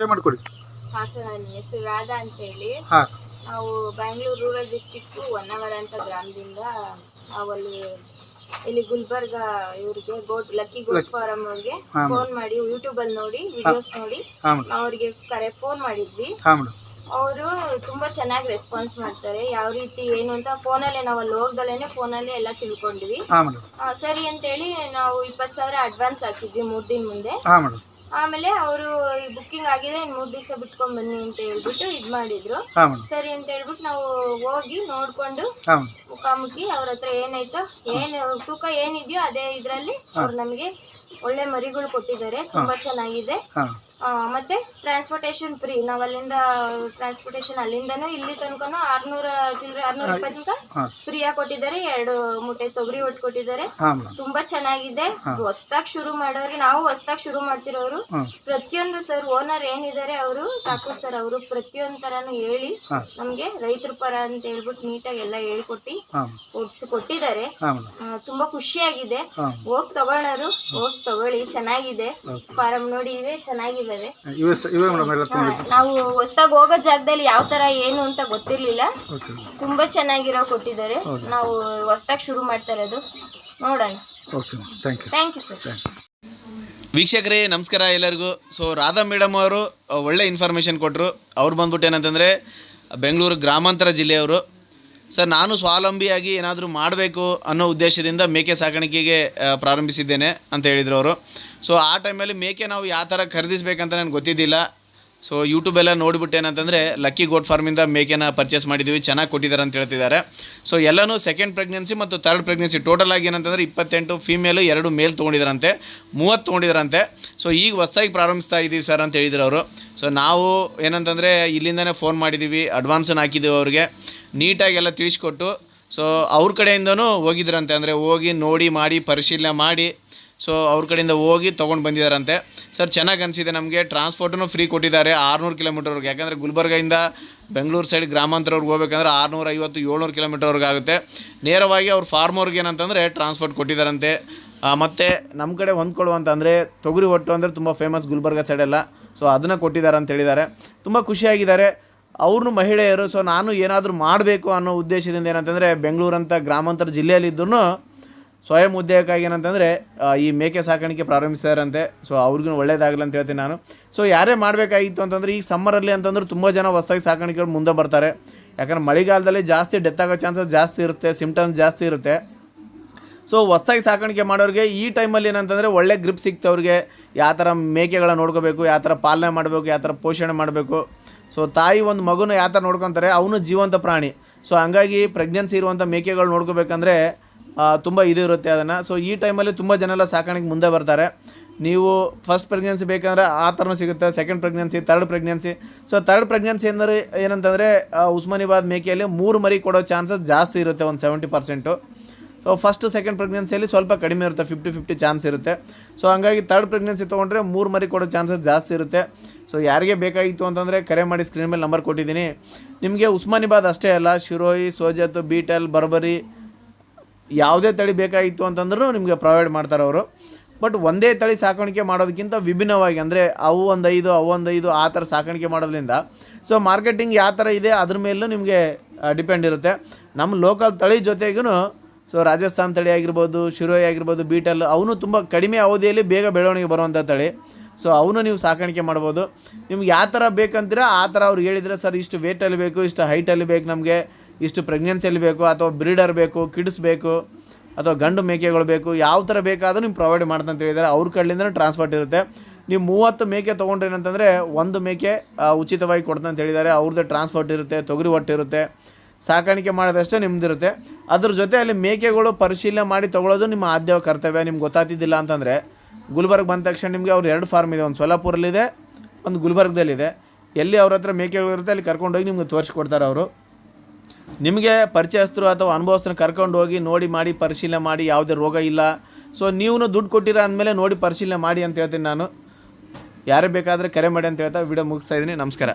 ಮಾಡಿಕೊಡಿ. ಹಾಂ ಸರ್ ನನ್ನ ಹೆಸರು ರಾಧಾ ಅಂತೇಳಿ. ಹಾ. ನಾವು ಬ್ಯಾಂಗ್ಳೂರು ರೂರಲ್ ಡಿಸ್ಟಿಕ್ಕು ಹೊನ್ನವರ ಅಂತ ಗ್ರಾಮದಿಂದ ನಾವಲ್ಲಿ ಇಲ್ಲಿ ಗುಲ್ಬರ್ಗ ಇವರಿಗೆ ಗೋಟ್ ಲಕ್ಕಿ ಗೋಟ್ ಫಾರಂ ಅವ್ರಿಗೆ ಫೋನ್ ಮಾಡಿ ಯೂಟ್ಯೂಬ್ ಅಲ್ಲಿ ನೋಡಿ ವಿಡಿಯೋಸ್ ನೋಡಿ. ಹಾ ಮೇಡಮ್ ಅವ್ರಿಗೆ ಕರೆ ಫೋನ್ ಮಾಡಿದ್ವಿ. ಹಾ ಮೇಡಮ್ ಅವರು ತುಂಬಾ ಚೆನ್ನಾಗಿ ರೆಸ್ಪಾನ್ಸ್ ಮಾಡ್ತಾರೆ. ಯಾವ ರೀತಿ ಏನು ಅಂತ ಫೋನಲ್ಲೇ ನಾವು ಅಲ್ಲಿ ಹೋಗ್ದಲೇನೆ ಫೋನಲ್ಲೇ ಎಲ್ಲ ತಿಳ್ಕೊಂಡ್ವಿ ಹಾ ಮೇಡಮ್ ಆ, ಸರಿ ಅಂತೇಳಿ ನಾವು ಇಪ್ಪತ್ತು ಸಾವಿರ ಅಡ್ವಾನ್ಸ್ ಹಾಕಿದ್ವಿ ಮೂರು ದಿನ ಮುಂದೆ. ಹಾ ಮೇಡಮ್ ಆಮೇಲೆ ಅವರು ಈ ಬುಕ್ಕಿಂಗ್ ಆಗಿದೆ ಇನ್ನು ಮೂರು ದಿವಸ ಬಿಟ್ಕೊಂಡ್ ಬನ್ನಿ ಅಂತ ಹೇಳ್ಬಿಟ್ಟು ಇದು ಮಾಡಿದ್ರು. ಹಾ ಮೇಡಮ್. ಸರಿ ಅಂತ ಹೇಳ್ಬಿಟ್ಟು ನಾವು ಹೋಗಿ ನೋಡ್ಕೊಂಡು ಹಾ ಮುಖಾಮುಖಿ ಅವ್ರ ಹತ್ರ ಏನಾಯ್ತೋ ಏನು ತೂಕ ಏನಿದೆಯೋ ಅದೇ ಇದರಲ್ಲಿ ಅವ್ರು ನಮಗೆ ಒಳ್ಳೆ ಮರಿಗಳು ಕೊಟ್ಟಿದ್ದಾರೆ ತುಂಬಾ ಚೆನ್ನಾಗಿದೆ. ಹಾ. ಮತ್ತೆ ಟ್ರಾನ್ಸ್ಪೋರ್ಟೇಷನ್ ಫ್ರೀ ನಾವ್ ಅಲ್ಲಿಂದ ಟ್ರಾನ್ಸ್ಪೋರ್ಟೇಷನ್ ಅಲ್ಲಿಂದನೂ ಇಲ್ಲಿ ತನಕನು ಆರ್ನೂರ ಚಿಲ್ಲರೆ ಆರ್ನೂರ ರೂಪಾಯಿ ತನಕ ಫ್ರೀಯಾಗಿ ಫ್ರೀ ಆಗಿ ಕೊಟ್ಟಿದ್ದಾರೆ. ಎರಡು ಮೂಟೆ ತೊಗರಿ ಒಟ್ಟು ಕೊಟ್ಟಿದ್ದಾರೆ. ತುಂಬಾ ಚೆನ್ನಾಗಿದೆ. ಹಾ. ಶುರು ಮಾಡೋರು ನಾವು ಹೊಸ್ದಾಗ್ ಶುರು ಮಾಡ್ತಿರೋರು ಪ್ರತಿಯೊಂದು ಸರ್ ಓನರ್ ಏನಿದ್ದಾರೆ ಅವರು ಠಾಕೂರ್ ಸರ್ ಅವರು ಪ್ರತಿಯೊಂದ್ ತರನು ಹೇಳಿ ನಮ್ಗೆ ರೈತರ ಪರ ಅಂತ ಹೇಳ್ಬಿಟ್ಟು ನೀಟಾಗಿ ಎಲ್ಲ ಹೇಳ್ಕೊಟ್ಟು ಓದಿಸಿ ಕೊಟ್ಟಿದ್ದಾರೆ. ತುಂಬಾ ಖುಷಿಯಾಗಿದೆ. ಹೋಗ್ ತಗೊಳ್ಳೋರು ಹೋಗ್ ತಗೊಳ್ಳಿ. ಚೆನ್ನಾಗಿದೆ. ಫಾರಂ ನೋಡಿ ಇವೆ ಚೆನ್ನಾಗಿದ್ದಾವೆ ಹಾ, ನಾವು ಹೊಸದಾಗಿ ಹೋಗೋ ಜಾಗದಲ್ಲಿ ಯಾವ ತರ ಏನು ಅಂತ ಗೊತ್ತಿರ್ಲಿಲ್ಲ. ತುಂಬಾ ಚೆನ್ನಾಗಿರೋ ಕೊಟ್ಟಿದ್ದಾರೆ. ನಾವು ಹೊಸದಾಗಿ ಶುರು ಮಾಡ್ತಾರೆ ಅದು ನೋಡೋಣ. Thank you thank you sir thank ವೀಕ್ಷಕರೇ ನಮಸ್ಕಾರ ಎಲ್ಲರಿಗೂ. ಸೊ ರಾಧಾ ಮೇಡಮ್ ಅವರು ಒಳ್ಳೆ ಇನ್ಫಾರ್ಮೇಷನ್ ಕೊಟ್ಟರು ಅವ್ರು ಬಂದ್ಬಿಟ್ಟು ಏನಂತಂದರೆ ಬೆಂಗಳೂರು ಗ್ರಾಮಾಂತರ ಜಿಲ್ಲೆಯವರು. ಸರ್, ನಾನು ಸ್ವಾವಲಂಬಿಯಾಗಿ ಏನಾದರೂ ಮಾಡಬೇಕು ಅನ್ನೋ ಉದ್ದೇಶದಿಂದ ಮೇಕೆ ಸಾಕಾಣಿಕೆಗೆ ಪ್ರಾರಂಭಿಸಿದ್ದೇನೆ ಅಂತ ಹೇಳಿದರು ಅವರು. ಸೊ ಆ ಟೈಮಲ್ಲಿ ಮೇಕೆ ನಾವು ಯಾವ ಥರ ಖರೀದಿಸಬೇಕಂತ ನನಗೆ ಗೊತ್ತಿದ್ದಿಲ್ಲ. ಸೊ ಯೂಟ್ಯೂಬೆಲ್ಲ ನೋಡಿಬಿಟ್ಟು ಏನಂತಂದರೆ ಲಕ್ಕಿ ಗೋಟ್ ಫಾರ್ಮಿಂದ ಮೇಕೆನ ಪರ್ಚೇಸ್ ಮಾಡಿದ್ದೀವಿ ಚೆನ್ನಾಗಿ ಕೊಟ್ಟಿದ್ದಾರೆ ಅಂತ ಹೇಳ್ತಿದ್ದಾರೆ. ಸೊ ಎಲ್ಲನೂ ಸೆಕೆಂಡ್ ಪ್ರೆಗ್ನೆನ್ಸಿ ಮತ್ತು ಥರ್ಡ್ ಪ್ರೆಗ್ನೆನ್ಸಿ ಟೋಟಲ್ ಆಗಿ ಏನಂತಂದರೆ ಇಪ್ಪತ್ತೆಂಟು ಫೀಮೇಲು ಎರಡು ಮೇಲ್ ತೊಗೊಂಡಿದ್ದಾರಂತೆ ಮೂವತ್ತು ತೊಗೊಂಡಿದ್ದಾರಂತೆ ಸೊ ಈಗ ಹೊಸ್ದಾಗಿ ಪ್ರಾರಂಭಿಸ್ತಾ ಇದ್ದೀವಿ ಸರ್ ಅಂತ ಹೇಳಿದ್ರು ಅವರು. ಸೊ ನಾವು ಏನಂತಂದರೆ ಇಲ್ಲಿಂದನೇ ಫೋನ್ ಮಾಡಿದ್ದೀವಿ ಅಡ್ವಾನ್ಸನ್ನು ಹಾಕಿದ್ದೀವಿ ಅವ್ರಿಗೆ. ನೀಟಾಗಿ ಎಲ್ಲ ತಿಳಿಸ್ಕೊಟ್ಟು. ಸೊ ಅವ್ರ ಕಡೆಯಿಂದನೂ ಹೋಗಿದ್ರಂತೆ. ಅಂದರೆ ಹೋಗಿ ನೋಡಿ, ಮಾಡಿ, ಪರಿಶೀಲನೆ ಮಾಡಿ. ಸೊ ಅವ್ರ ಕಡೆಯಿಂದ ಹೋಗಿ ತೊಗೊಂಡು ಬಂದಿದ್ದಾರಂತೆ ಸರ್ ಚೆನ್ನಾಗಿ ಅನಿಸಿದೆ ನಮಗೆ. ಟ್ರಾನ್ಸ್ಪೋರ್ಟನ್ನು ಫ್ರೀ ಕೊಟ್ಟಿದ್ದಾರೆ. ಆರುನೂರು ಕಿಲೋಮೀಟರ್ವರೆಗೆ ಯಾಕಂದರೆ ಗುಲ್ಬರ್ಗದಿಂದ ಬೆಂಗಳೂರು ಸೈಡ್ ಗ್ರಾಮಾಂತರವ್ರಿಗೆ ಹೋಗ್ಬೇಕಂದ್ರೆ ಆರುನೂರ ಐವತ್ತು, ಏಳ್ನೂರು ಕಿಲೋಮೀಟರ್ವರೆಗೆ ಆಗುತ್ತೆ. ನೇರವಾಗಿ ಅವ್ರು ಫಾರ್ಮರ್ಗೆ ಏನಂತಂದರೆ ಟ್ರಾನ್ಸ್ಪೋರ್ಟ್ ಕೊಟ್ಟಿದ್ದಾರಂತೆ ಮತ್ತು ನಮ್ಮ ಕಡೆ ಹೊಂದ್ಕೊಳ್ಳುವಂತ ಅಂದರೆ ತೊಗರಿ ಹೊಟ್ಟು ಅಂದರೆ ತುಂಬ ಫೇಮಸ್ ಗುಲ್ಬರ್ಗ ಸೈಡೆಲ್ಲ ಸೊ ಅದನ್ನು ಕೊಟ್ಟಿದ್ದಾರೆ ಅಂತ ಹೇಳಿದ್ದಾರೆ. ತುಂಬ ಖುಷಿಯಾಗಿದ್ದಾರೆ. ಅವ್ರನ್ನೂ ಮಹಿಳೆಯರು ಸೊ ನಾನು ಏನಾದರೂ ಮಾಡಬೇಕು ಅನ್ನೋ ಉದ್ದೇಶದಿಂದ ಏನಂತಂದರೆ ಬೆಂಗಳೂರಂಥ ಗ್ರಾಮಾಂತರ ಜಿಲ್ಲೆಯಲ್ಲಿದ್ದರೂ ಸ್ವಯಂ ಉದ್ಯೋಗಕ್ಕಾಗಿ ಏನಂತಂದರೆ ಈ ಮೇಕೆ ಸಾಕಾಣಿಕೆ ಪ್ರಾರಂಭಿಸಿದಾರಂತೆ ಸೊ ಅವ್ರಿಗೂ ಒಳ್ಳೇದಾಗಲಿ ಅಂತ ಹೇಳ್ತೀನಿ ನಾನು. ಸೊ ಯಾರೇ ಮಾಡಬೇಕಾಗಿತ್ತು ಅಂತಂದರೆ, ಈ ಸಮ್ಮರಲ್ಲಿ ಅಂತಂದ್ರೆ ತುಂಬ ಜನ ಹೊಸದಾಗಿ ಸಾಕಾಣಿಕೆಗಳು ಮುಂದೆ ಬರ್ತಾರೆ. ಯಾಕಂದ್ರೆ ಮಳೆಗಾಲದಲ್ಲಿ ಜಾಸ್ತಿ ಡೆತ್ ಆಗೋ ಚಾನ್ಸಸ್ ಜಾಸ್ತಿ ಇರುತ್ತೆ ಸಿಮ್ಟಮ್ಸ್ ಜಾಸ್ತಿ ಇರುತ್ತೆ. ಸೊ ಹೊಸ್ದಾಗಿ ಸಾಕಾಣಿಕೆ ಮಾಡೋರಿಗೆ ಈ ಟೈಮಲ್ಲಿ ಏನಂತಂದರೆ ಒಳ್ಳೆ ಗ್ರಿಪ್ ಸಿಕ್ತವ್ರಿಗೆ ಯಾವ ಥರ ಮೇಕೆಗಳನ್ನ ನೋಡ್ಕೋಬೇಕು, ಯಾವ ಥರ ಪಾಲನೆ ಮಾಡಬೇಕು, ಯಾವ ಥರ ಪೋಷಣೆ ಮಾಡಬೇಕು. ಸೊ ತಾಯಿ ಒಂದು ಮಗುನ ಯಾವ ಥರ ನೋಡ್ಕೊತಾರೆ, ಅವನು ಜೀವಂತ ಪ್ರಾಣಿ. ಸೊ ಹಂಗಾಗಿ ಪ್ರೆಗ್ನೆನ್ಸಿ ಇರುವಂಥ ಮೇಕೆಗಳು ನೋಡ್ಕೋಬೇಕಂದ್ರೆ ತುಂಬ ಇದು ಇರುತ್ತೆ ಅದನ್ನು. ಸೊ ಈ ಟೈಮಲ್ಲಿ ತುಂಬ ಜನ ಎಲ್ಲ ಸಾಕಾಣಿಕೆ ಮುಂದೆ ಬರ್ತಾರೆ. ನೀವು ಫಸ್ಟ್ ಪ್ರೆಗ್ನೆನ್ಸಿ ಬೇಕಂದ್ರೆ ಆ ಥರನೂ ಸಿಗುತ್ತೆ second pregnancy third pregnancy so third pregnancy ಅಂದರೆ ಏನಂತಂದರೆ ಉಸ್ಮಾನಿಬಾದ್ ಮೇಕೆಯಲ್ಲಿ ಮೂರು ಮರಿ ಕೊಡೋ ಚಾನ್ಸಸ್ ಜಾಸ್ತಿ ಇರುತ್ತೆ, ಒಂದು seventy percent so first second ಪ್ರೆಗ್ನೆನ್ಸಿಯಲ್ಲಿ ಸ್ವಲ್ಪ ಕಡಿಮೆ ಇರುತ್ತೆ ಫಿಫ್ಟಿ ಫಿಫ್ಟಿ ಚಾನ್ಸ್ ಇರುತ್ತೆ. ಸೊ ಹಂಗಾಗಿ ತರ್ಡ್ ಪ್ರೆಗ್ನೆನ್ಸಿ ತೊಗೊಂಡ್ರೆ ಮೂರು ಮರಿ ಕೊಡೋ ಚಾನ್ಸಸ್ ಜಾಸ್ತಿ ಇರುತ್ತೆ. ಸೊ ಯಾರಿಗೆ ಬೇಕಾಗಿತ್ತು ಅಂತಂದರೆ ಕರೆ ಮಾಡಿ ಸ್ಕ್ರೀನ್ ಮೇಲೆ ನಂಬರ್ ಕೊಟ್ಟಿದ್ದೀನಿ. ನಿಮಗೆ ಉಸ್ಮಾನಿಬಾದ್ ಅಷ್ಟೇ ಅಲ್ಲ, ಶಿರೋಯಿ, ಸೋಜತ್, ಬೀಟಲ್, ಬರ್ಬರಿ ಯಾವುದೇ ತಳಿ ಬೇಕಾಗಿತ್ತು ಅಂತಂದ್ರೂ ನಿಮಗೆ ಪ್ರೊವೈಡ್ ಮಾಡ್ತಾರೆ ಅವರು. ಬಟ್ ಒಂದೇ ತಳಿ ಸಾಕಾಣಿಕೆ ಮಾಡೋದಕ್ಕಿಂತ ವಿಭಿನ್ನವಾಗಿ, ಅಂದರೆ ಅವು ಒಂದು ಐದು ಅವು ಒಂದು ಐದು ಆ ಥರ ಸಾಕಾಣಿಕೆ ಮಾಡೋದ್ರಿಂದ ಸೊ ಮಾರ್ಕೆಟಿಂಗ್ ಯಾವ ಥರ ಇದೆ, ಅದ್ರ ಮೇಲೂ ನಿಮಗೆ ಡಿಪೆಂಡ್ ಇರುತ್ತೆ. ನಮ್ಮ ಲೋಕಲ್ ತಳಿ ಜೊತೆಗೂ ಸೊ ರಾಜಸ್ಥಾನ್ ತಳಿ ಆಗಿರ್ಬೋದು, ಶಿರೋಯಿ ಆಗಿರ್ಬೋದು, ಬೀಟಲ್, ಅವನು ತುಂಬ ಕಡಿಮೆ ಅವಧಿಯಲ್ಲಿ ಬೇಗ ಬೆಳವಣಿಗೆ ಬರುವಂಥ ತಳಿ. ಸೊ ಅವನು ನೀವು ಸಾಕಾಣಿಕೆ ಮಾಡ್ಬೋದು. ನಿಮ್ಗೆ ಯಾವ ಥರ ಬೇಕಂತೀರ, ಆ ಥರ ಅವ್ರು ಹೇಳಿದರೆ, ಸರ್, ಇಷ್ಟು ವೇಟಲ್ಲಿ ಬೇಕು, ಇಷ್ಟು ಹೈಟಲ್ಲಿ ಬೇಕು ನಮಗೆ. ಇಷ್ಟು ಪ್ರೆಗ್ನೆನ್ಸಿಯಲ್ಲಿ ಬೇಕು, ಅಥವಾ ಬ್ರೀಡರ್ ಬೇಕು ಕಿಡ್ಸ್ ಬೇಕು, ಅಥವಾ ಗಂಡು ಮೇಕೆಗಳು ಬೇಕು, ಯಾವ ಥರ ಬೇಕಾದರೂ ನೀವು ಪ್ರೊವೈಡ್ ಮಾಡ್ತಂತ ಹೇಳಿದ್ದಾರೆ. ಅವ್ರ ಕಡೆಯಿಂದ ಟ್ರಾನ್ಸ್ಪೋರ್ಟ್ ಇರುತ್ತೆ. ನೀವು ಮೂವತ್ತು ಮೇಕೆ ತೊಗೊಂಡ್ರೇನಂತಂದರೆ ಒಂದು ಮೇಕೆ ಉಚಿತವಾಗಿ ಕೊಡ್ತಂತ ಹೇಳಿದ್ದಾರೆ. ಅವ್ರದ್ದು ಟ್ರಾನ್ಸ್ಪೋರ್ಟ್ ಇರುತ್ತೆ, ತೊಗರಿ ಒಟ್ಟಿರುತ್ತೆ ಸಾಕಾಣಿಕೆ ಮಾಡೋದಷ್ಟೇ ನಿಮ್ಮದಿರುತ್ತೆ ಅದ್ರ ಜೊತೆ ಅಲ್ಲಿ ಮೇಕೆಗಳು ಪರಿಶೀಲನೆ ಮಾಡಿ ತೊಗೊಳೋದು ನಿಮ್ಮ ಆದ್ಯ ಕರ್ತವ್ಯ. ನಿಮ್ಗೆ ಗೊತ್ತಾಗ್ತಿದ್ದಿಲ್ಲ ಅಂತಂದರೆ ಗುಲ್ಬರ್ಗ್ ಬಂದ ತಕ್ಷಣ ನಿಮಗೆ ಅವ್ರು ಎರಡು ಫಾರ್ಮ್ ಇದೆ. ಒಂದು ಸೊಲ್ಲಾಪುರಲ್ಲಿದೆ, ಒಂದು ಗುಲ್ಬರ್ಗದಲ್ಲಿದೆ. ಎಲ್ಲಿ ಅವ್ರ ಹತ್ರ ಮೇಕೆಗಳಿರುತ್ತೆ ಅಲ್ಲಿ ಕರ್ಕೊಂಡೋಗಿ ನಿಮ್ಗೆ ತೋರಿಸ್ಕೊಡ್ತಾರೆ ಅವರು. ನಿಮಗೆ ಪರಿಚಯಸ್ಥರು ಅಥವಾ ಅನುಭವಸ್ಥರನ್ನ ಕರ್ಕೊಂಡು ಹೋಗಿ ನೋಡಿ ಮಾಡಿ, ಪರಿಶೀಲನೆ ಮಾಡಿ, ಯಾವುದೇ ರೋಗ ಇಲ್ಲ. ಸೊ ನೀವು ದುಡ್ಡು ಕೊಟ್ಟಿರೋ ಅಂದಮೇಲೆ ನೋಡಿ ಪರಿಶೀಲನೆ ಮಾಡಿ ಅಂತ ಹೇಳ್ತೀನಿ ನಾನು. ಯಾರೇ ಬೇಕಾದರೆ ಕರೆ ಮಾಡಿ ಅಂತ ಹೇಳ್ತಾ ವಿಡಿಯೋ ಮುಗಿಸ್ತಾ ಇದ್ದೀನಿ. ನಮಸ್ಕಾರ.